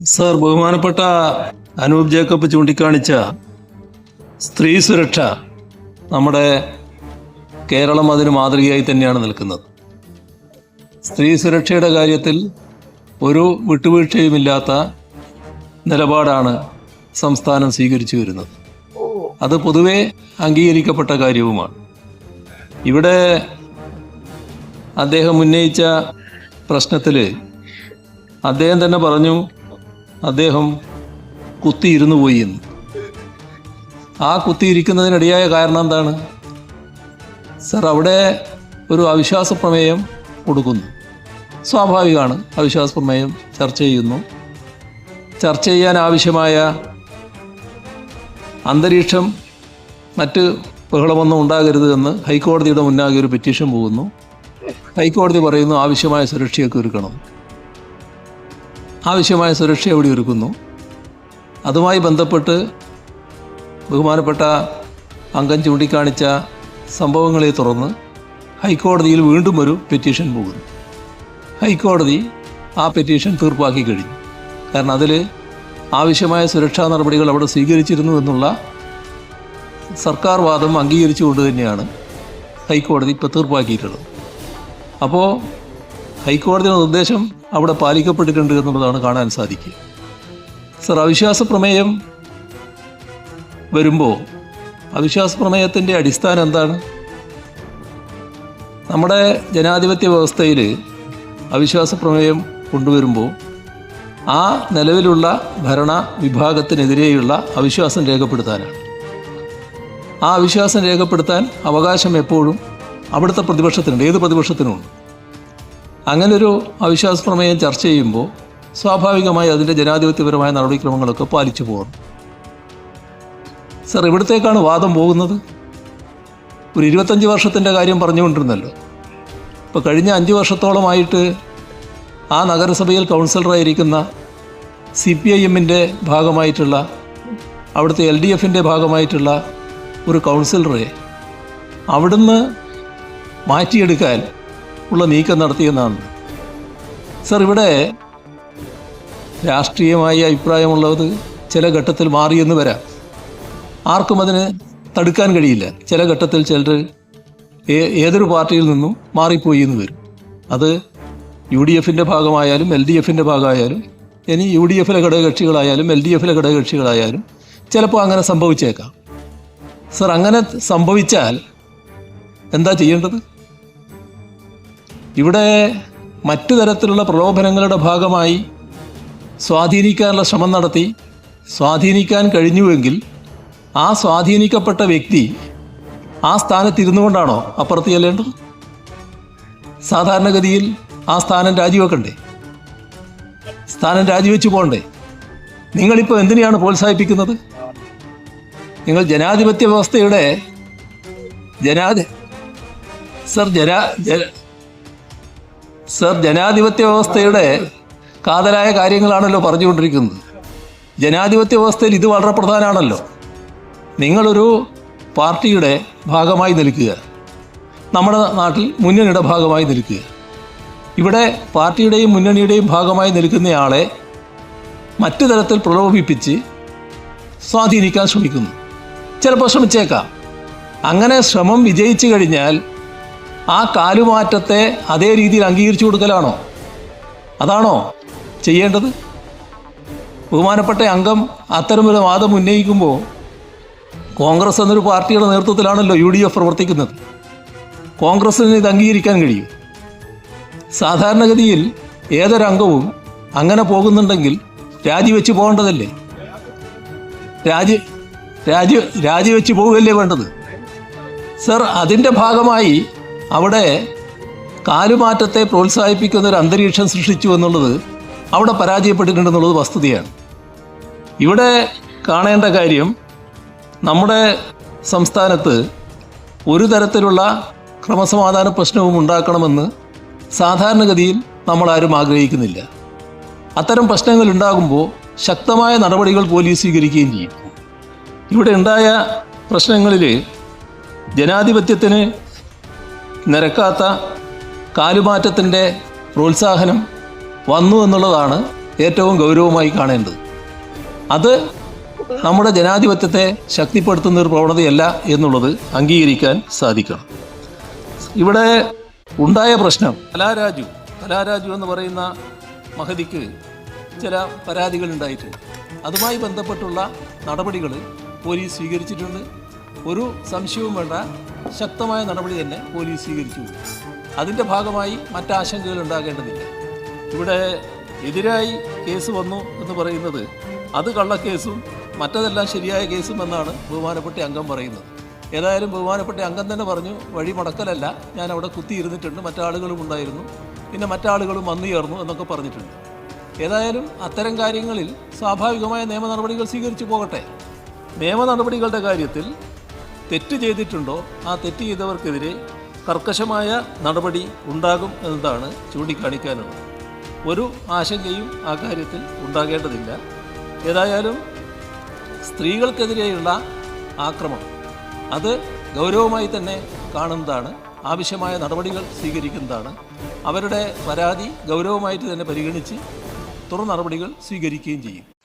Sir ബഹുമാനപ്പെട്ട Anoop Jacob ചൂണ്ടിക്കാണിച്ച സ്ത്രീ സുരക്ഷ നമ്മുടെ കേരളം അതിന് മാതൃകയായി തന്നെയാണ് നിൽക്കുന്നത്. സ്ത്രീ സുരക്ഷയുടെ കാര്യത്തിൽ ഒരു വിട്ടുവീഴ്ചയുമില്ലാത്ത നിലപാടാണ് സംസ്ഥാനം സ്വീകരിച്ചു വരുന്നത്. അത് പൊതുവെ അംഗീകരിക്കപ്പെട്ട കാര്യവുമാണ്. ഇവിടെ അദ്ദേഹം ഉന്നയിച്ച പ്രശ്നത്തിൽ അദ്ദേഹം തന്നെ പറഞ്ഞു അദ്ദേഹം കുത്തിയിരുന്നു പോയി എന്ന്. ആ കുത്തിയിരിക്കുന്നതിനിടയായ കാരണം എന്താണ്? സർ അവിടെ ഒരു അവിശ്വാസ പ്രമേയം കൊടുക്കുന്നു. സ്വാഭാവികമാണ് അവിശ്വാസ പ്രമേയം ചർച്ച ചെയ്യുന്നു. ചർച്ച ചെയ്യാൻ ആവശ്യമായ അന്തരീക്ഷം മറ്റ് ബഹളമൊന്നും ഉണ്ടാകരുത് എന്ന് ഹൈക്കോടതിയുടെ മുന്നാകെ ഒരു പെറ്റീഷൻ പോകുന്നു. ഹൈക്കോടതി പറയുന്നു ആവശ്യമായ സുരക്ഷയൊക്കെ ഒരുക്കണം. ആവശ്യമായ സുരക്ഷ എവിടെ ഒരുക്കുന്നു? അതുമായി ബന്ധപ്പെട്ട് ബഹുമാനപ്പെട്ട അംഗം ചൂണ്ടിക്കാണിച്ച സംഭവങ്ങളെ തുടർന്ന് ഹൈക്കോടതിയിൽ വീണ്ടും ഒരു പെറ്റീഷൻ പോകുന്നു. ഹൈക്കോടതി ആ പെറ്റീഷൻ തീർപ്പാക്കി കഴിഞ്ഞു. കാരണം അതിൽ ആവശ്യമായ സുരക്ഷാ നടപടികൾ അവിടെ സ്വീകരിച്ചിരുന്നു എന്നുള്ള സർക്കാർ വാദം അംഗീകരിച്ചുകൊണ്ട് തന്നെയാണ് ഹൈക്കോടതി ഇപ്പോൾ തീർപ്പാക്കിയിട്ടുള്ളത്. അപ്പോൾ ഹൈക്കോടതിയുടെ നിർദ്ദേശം അവിടെ പാലിക്കപ്പെട്ടിട്ടുണ്ട് എന്നുള്ളതാണ് കാണാൻ സാധിക്കുക. സർ അവിശ്വാസ പ്രമേയം വരുമ്പോൾ അവിശ്വാസ പ്രമേയത്തിന്റെ അടിസ്ഥാനം എന്താണ്? നമ്മുടെ ജനാധിപത്യ വ്യവസ്ഥയിൽ അവിശ്വാസ പ്രമേയം കൊണ്ടുവരുമ്പോൾ ആ നിലവിലുള്ള ഭരണ വിഭാഗത്തിനെതിരെയുള്ള അവിശ്വാസം രേഖപ്പെടുത്താനാണ്. ആ അവിശ്വാസം രേഖപ്പെടുത്താൻ അവകാശം എപ്പോഴും അവിടുത്തെ പ്രതിപക്ഷത്തിനുണ്ട്. ഏത് പ്രതിപക്ഷത്തിനുമുണ്ട് അങ്ങനൊരു അവിശ്വാസ പ്രമേയം ചർച്ച ചെയ്യുമ്പോൾ സ്വാഭാവികമായി അതിന്റെ ജനാധിപത്യപരമായ നടപടിക്രമങ്ങളൊക്കെ പാലിച്ചു പോകണം. സർ ഇവിടത്തേക്കാണ് വാദം പോകുന്നത്? ഒരു ഇരുപത്തഞ്ച് വർഷത്തിന്റെ കാര്യം പറഞ്ഞുകൊണ്ടിരുന്നല്ലോ. ഇപ്പോൾ കഴിഞ്ഞ അഞ്ച് വർഷത്തോളമായിട്ട് ആ നഗരസഭയിൽ കൗൺസിലറായിരിക്കുന്ന സി പി ഐ എമ്മിന്റെ ഭാഗമായിട്ടുള്ള അവിടുത്തെ എൽ ഡി എഫിന്റെ ഭാഗമായിട്ടുള്ള ഒരു കൗൺസിലറെ അവിടുന്ന് മാറ്റിയെടുക്കാൻ ഉള്ള നീക്കം നടത്തിയെന്നാണ്. സർ ഇവിടെ രാഷ്ട്രീയമായ അഭിപ്രായമുള്ളത് ചില ഘട്ടത്തിൽ മാറിയെന്ന് വരാം. ആർക്കും അതിന് തടുക്കാൻ കഴിയില്ല. ചില ഘട്ടത്തിൽ ചിലർ ഏതൊരു പാർട്ടിയിൽ നിന്നും മാറിപ്പോയി എന്ന് വരും. അത് യു ഡി എഫിന്റെ ഭാഗമായാലും എൽ ഡി എഫിന്റെ ഭാഗമായാലും ഇനി യു ഡി എഫിലെ ഘടകകക്ഷികളായാലും എൽ ഡി എഫിലെ ഘടകകക്ഷികളായാലും ചിലപ്പോൾ അങ്ങനെ സംഭവിച്ചേക്കാം. സർ അങ്ങനെ സംഭവിച്ചാൽ എന്താ ചെയ്യേണ്ടത്? ഇവിടെ മറ്റു തരത്തിലുള്ള പ്രലോഭനങ്ങളുടെ ഭാഗമായി സ്വാധീനിക്കാനുള്ള ശ്രമം നടത്തി സ്വാധീനിക്കാൻ കഴിഞ്ഞുവെങ്കിൽ ആ സ്വാധീനിക്കപ്പെട്ട വ്യക്തി ആ സ്ഥാനത്ത് ഇരുന്നു കൊണ്ടാണോ അപ്പുറത്ത് ചെല്ലേണ്ടത്? സാധാരണഗതിയിൽ ആ സ്ഥാനം രാജിവെക്കണ്ടേ? സ്ഥാനം രാജിവെച്ച് പോകണ്ടേ? നിങ്ങളിപ്പോൾ എന്തിനെയാണ് പ്രോത്സാഹിപ്പിക്കുന്നത്? നിങ്ങൾ ജനാധിപത്യ വ്യവസ്ഥയുടെ ജനാധി സർ ജന സർ ജനാധിപത്യ വ്യവസ്ഥയുടെ കാതലായ കാര്യങ്ങളാണല്ലോ പറഞ്ഞുകൊണ്ടിരിക്കുന്നത്. ജനാധിപത്യ വ്യവസ്ഥയിൽ ഇത് വളരെ പ്രധാനമാണല്ലോ. നിങ്ങളൊരു പാർട്ടിയുടെ ഭാഗമായി നിൽക്കുക. നമ്മുടെ നാട്ടിൽ മുന്നണിയുടെ ഭാഗമായി നിൽക്കുക. ഇവിടെ പാർട്ടിയുടെയും മുന്നണിയുടെയും ഭാഗമായി നിൽക്കുന്നയാളെ മറ്റു തരത്തിൽ പ്രലോഭിപ്പിച്ച് സ്വാധീനിക്കാൻ ശ്രമിക്കുന്നു. ചിലപ്പോൾ ശ്രമിച്ചേക്കാം. അങ്ങനെ ശ്രമം വിജയിച്ചു കഴിഞ്ഞാൽ ആ കാലുമാറ്റത്തെ അതേ രീതിയിൽ അംഗീകരിച്ചു കൊടുക്കലാണോ? അതാണോ ചെയ്യേണ്ടത്? ബഹുമാനപ്പെട്ട അംഗം അത്തരമൊരു വാദം ഉന്നയിക്കുമ്പോൾ കോൺഗ്രസ് എന്നൊരു പാർട്ടിയുടെ നേതൃത്വത്തിലാണല്ലോ യു ഡി എഫ് പ്രവർത്തിക്കുന്നത്. കോൺഗ്രസ്സിന് ഇത് അംഗീകരിക്കാൻ കഴിയും. സാധാരണഗതിയിൽ ഏതൊരംഗവും അങ്ങനെ പോകുന്നുണ്ടെങ്കിൽ രാജിവെച്ച് പോകേണ്ടതല്ലേ? രാജി രാജി രാജിവെച്ച് പോവുകയല്ലേ വേണ്ടത്? സർ അതിന്റെ ഭാഗമായി അവിടെ കാലുമാറ്റത്തെ പ്രോത്സാഹിപ്പിക്കുന്ന ഒരു അന്തരീക്ഷം സൃഷ്ടിച്ചു എന്നുള്ളത് അവിടെ പരാജയപ്പെട്ടിട്ടുണ്ടെന്നുള്ളത് വസ്തുതയാണ്. ഇവിടെ കാണേണ്ട കാര്യം നമ്മുടെ സംസ്ഥാനത്ത് ഒരു തരത്തിലുള്ള ക്രമസമാധാന പ്രശ്നവും ഉണ്ടാക്കണമെന്ന് സാധാരണഗതിയിൽ നമ്മൾ ആരും ആഗ്രഹിക്കുന്നില്ല. അത്തരം പ്രശ്നങ്ങൾ ഉണ്ടാകുമ്പോൾ ശക്തമായ നടപടികൾ പോലീസ് സ്വീകരിക്കുകയും ചെയ്യും. ഇവിടെ ഉണ്ടായ പ്രശ്നങ്ങളിൽ ജനാധിപത്യത്തിന് നിരക്കാത്ത കാലുമാറ്റത്തിന്റെ പ്രോത്സാഹനം വന്നു എന്നുള്ളതാണ് ഏറ്റവും ഗൗരവമായി കാണേണ്ടത്. അത് നമ്മുടെ ജനാധിപത്യത്തെ ശക്തിപ്പെടുത്തുന്ന ഒരു പ്രവണതയല്ല എന്നുള്ളത് അംഗീകരിക്കാൻ സാധിക്കണം. ഇവിടെ ഉണ്ടായ പ്രശ്നം കലാരാജു കലാരാജു എന്ന് പറയുന്ന മഹതിക്ക് ചില പരാതികൾ ഉണ്ടായിട്ടുണ്ട്. അതുമായി ബന്ധപ്പെട്ടുള്ള നടപടികൾ പോലീസ് സ്വീകരിച്ചിട്ടുണ്ട്. ഒരു സംശയവും വേണ്ട ശക്തമായ നടപടി തന്നെ പോലീസ് സ്വീകരിച്ചു. അതിന്റെ ഭാഗമായി മറ്റാശങ്കകൾ ഉണ്ടാകേണ്ടതില്ല. ഇവിടെ എതിരായി കേസ് വന്നു എന്ന് പറയുന്നത് അത് കള്ളക്കേസും മറ്റതെല്ലാം ശരിയായ കേസും എന്നാണ് ബഹുമാനപ്പെട്ട അംഗം പറയുന്നത്. ഏതായാലും ബഹുമാനപ്പെട്ട അംഗം തന്നെ പറഞ്ഞു വഴി മടക്കലല്ല. ഞാൻ അവിടെ കുത്തിയിരുന്നിട്ടുണ്ട്. മറ്റാളുകളും ഉണ്ടായിരുന്നു. പിന്നെ മറ്റാളുകളും വന്നു ചേർന്നു എന്നൊക്കെ പറഞ്ഞിട്ടുണ്ട്. ഏതായാലും അത്തരം കാര്യങ്ങളിൽ സ്വാഭാവികമായ നിയമ നടപടികൾ സ്വീകരിച്ചു പോകട്ടെ. നിയമ നടപടികളുടെ കാര്യത്തിൽ തെറ്റ് ചെയ്തിട്ടുണ്ടോ? ആ തെറ്റ് ചെയ്തവർക്കെതിരെ കർക്കശമായ നടപടി ഉണ്ടാകും എന്നതാണ് ചൂണ്ടിക്കാണിക്കാനുള്ളത്. ഒരു ആശങ്കയും ആ കാര്യത്തിൽ ഉണ്ടാകേണ്ടതില്ല. ഏതായാലും സ്ത്രീകൾക്കെതിരെയുള്ള ആക്രമണം അത് ഗൗരവമായി തന്നെ കാണുന്നതാണ്. ആവശ്യമായ നടപടികൾ സ്വീകരിക്കുന്നതാണ്. അവരുടെ പരാതി ഗൗരവമായിട്ട് തന്നെ പരിഗണിച്ച് തുടർ നടപടികൾ സ്വീകരിക്കുകയും ചെയ്യും.